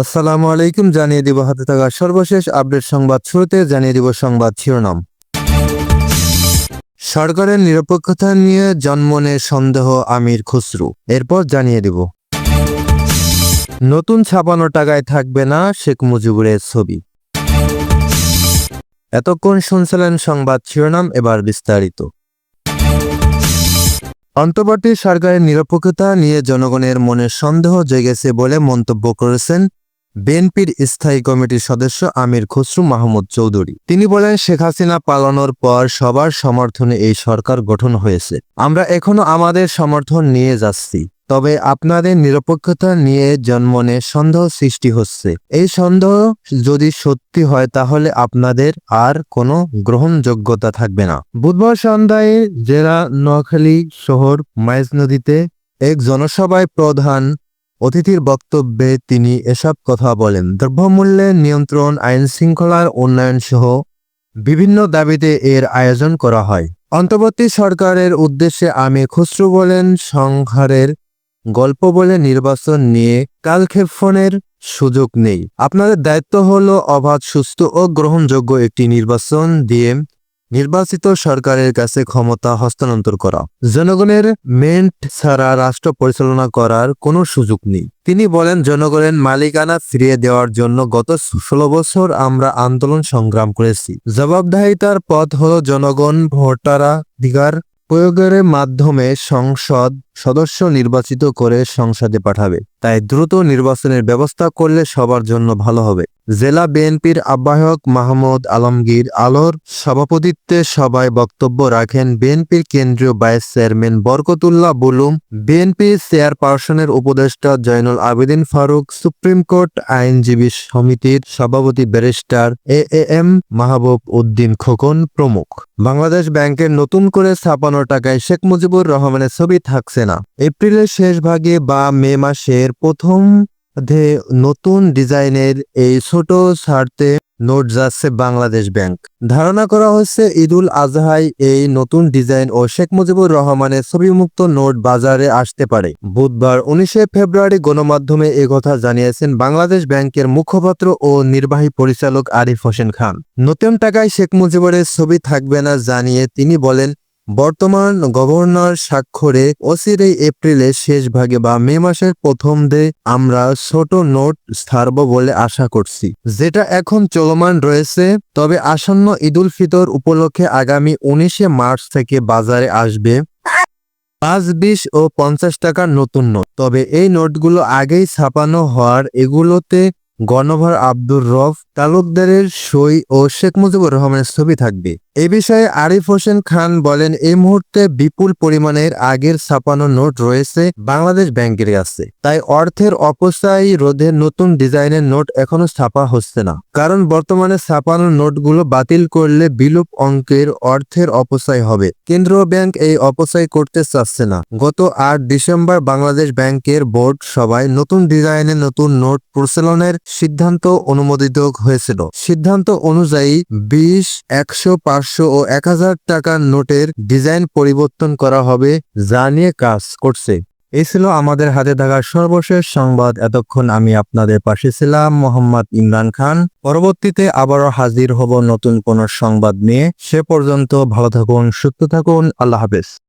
আসসালামু আলাইকুম, জানিয়ে দিব হাতে থাকা সর্বশেষ আপডেট সংবাদ শুরুতে, জানিয়ে দিব সংবাদ শিরোনাম। সরকারের নিরপেক্ষতা নিয়ে জন্মনে সন্দেহ আমির খুসরু। এরপর জানিয়ে দিব। নতুন ছাপানো টাকায় থাকবে না শেখ মুজিবুরের ছবি। এতক্ষণ শুনছিলেন সংবাদ শিরোনাম, এবার বিস্তারিত। অন্তর্বর্তী সরকারের নিরপেক্ষতা নিয়ে জনগণের মনে সন্দেহ জেগেছে বলে মন্তব্য করেছেন বিএনপির স্থায়ী কমিটির সদস্য আমির খসরু মাহমুদ চৌধুরী। তিনি বলেন, শেখ হাসিনা পালানোর পর সবার সমর্থনে এই সরকার গঠন হয়েছে। আমরা এখনও আমাদের সমর্থন নিয়ে যাচ্ছি, তবে আপনাদের নিরপেক্ষতা নিয়ে জন্মনে সন্দেহ সৃষ্টি হচ্ছে। এই সন্দেহ যদি সত্যি হয়, তাহলে আপনাদের আর কোনো গ্রহণযোগ্যতা থাকবে না। বুধবার সন্ধ্যায় জেলা নোয়াখালী শহর মাইজ নদীতে এক জনসভায় প্রধান অতিথির বক্তব্যে তিনি এসব কথা বলেন। দ্রব্যমূল্যের নিয়ন্ত্রণ, আইন শৃঙ্খলার উন্নয়ন সহ বিভিন্ন দাবিতে এর আয়োজন করা হয়। অন্তর্বর্তী সরকারের উদ্দেশ্যে আমি খুসরু বলেন, সংহারের গল্প বলে নির্বাচন নিয়ে কালক্ষেপণের সুযোগ নেই। আপনাদের দায়িত্ব হলো অবাধ, সুস্থ ও গ্রহণযোগ্য একটি নির্বাচন দিয়ে নির্বাচিত সরকারের কাছে ক্ষমতা হস্তান্তর করা। জনগণের মেন্ট ছাড়া রাষ্ট্র পরিচালনা করার কোনো সুযোগ নেই। তিনি বলেন, জনগণের মালিকানা ফিরিয়ে দেওয়ার জন্য গত ষোলো বছর আমরা আন্দোলন সংগ্রাম করেছি। জবাবদাহিতার পথ হল জনগণ ভোটারাধিকার প্রয়োগের মাধ্যমে সংসদ সদস্য নির্বাচিত করে সংসদে পাঠাবে। তাই দ্রুত নির্বাচনের ব্যবস্থা করলে সবার জন্য ভালো হবে। জেলা বিএনপির আহ্বায়ক মাহমুদ আলমগীর আলোর সভাপতিত্বে সভায় বক্তব্য রাখেন বিএনপির কেন্দ্রীয় vice chairman Barkatullah Bulu, BNP চেয়ারপারসনের উপদেষ্টা জয়নুল আবেদিন ফারুক, সুপ্রিম কোর্ট আইনজীবী সমিতির সভাপতি barrister A M Mahbub Uddin Khokon প্রমুখ। বাংলাদেশ ব্যাংকের নতুন করে ছাপানো টাকায় শেখ মুজিবুর রহমানের ছবি থাকছে না। এপ্রিলের শেষ ভাগে বা মে মাসের প্রথম মধ্যে নতুন ডিজাইনের এই ছোট ছাড়তে নোট যাচ্ছে বাংলাদেশ ব্যাংক। ধারণা করা হচ্ছে ঈদুল আজহায় এই নতুন ডিজাইন ও শেখ মুজিবুর রহমানের ছবিমুক্ত নোট বাজারে আসতে পারে। বুধবার উনিশে ফেব্রুয়ারি গণমাধ্যমে একথা জানিয়েছেন বাংলাদেশ ব্যাংকের মুখপাত্র ও নির্বাহী পরিচালক আরিফ হোসেন খান। নতুন টাকায় শেখ মুজিবুরের ছবি থাকবে না জানিয়ে তিনি বলেন বর্তমান গভর্নর স্বাক্ষরে অচিরেই এপ্রিলের শেষ ভাগে বা মে মাসের প্রথম দে আমরা ছোট নোট ছাড়ব বলে আশা করছি। যেটা এখন চলমান রয়েছে, তবে আসন্ন ঈদুল ফিতর উপলক্ষে আগামী উনিশে মার্চ থেকে বাজারে আসবে পাঁচ বিশ ও পঞ্চাশ টাকার নতুন নোট। তবে এই নোটগুলো আগেই ছাপানো হওয়ার এগুলোতে গণভর আব্দুর রফ তালুকদারের সই ও শেখ মুজিবুর রহমানের ছবি থাকবে। এ বিষয়ে আরিফ হোসেন খান বলেন এই মুহূর্তে বিপুল পরিমাণের আগের ছাপানো নোট রয়েছে, বাংলাদেশ ব্যাংকের কাছে তাই অর্থের অপচয় রোধে নতুন ডিজাইনের নোট এখনও ছাপা হচ্ছে না। কারণ বর্তমানে ছাপানো নোটগুলো বাতিল করলে বিলুপ অঙ্কের অর্থের অপচয় হবে। কেন্দ্রীয় ব্যাংক এই অপচয় করতে চাচ্ছে না। গত আট ডিসেম্বর বাংলাদেশ ব্যাংকের বোর্ড সভায় নতুন ডিজাইনের নতুন নোট প্রচলনের সিদ্ধান্ত অনুমোদিত হয়েছিল। সিদ্ধান্ত অনুযায়ী বিশ, একশো পাঁচশো ও এক হাজার টাকার নোটের ডিজাইন পরিবর্তন করা হবে, যা নিয়ে কাজ করছে। এই ছিল আমাদের হাতে থাকা সর্বশেষ সংবাদ। এতক্ষণ আমি আপনাদের পাশে ছিলাম মোহাম্মদ ইমরান খান। পরবর্তীতে আবারও হাজির হব নতুন কোন সংবাদ নিয়ে। সে পর্যন্ত ভালো থাকুন, সুস্থ থাকুন। আল্লাহ হাফেজ।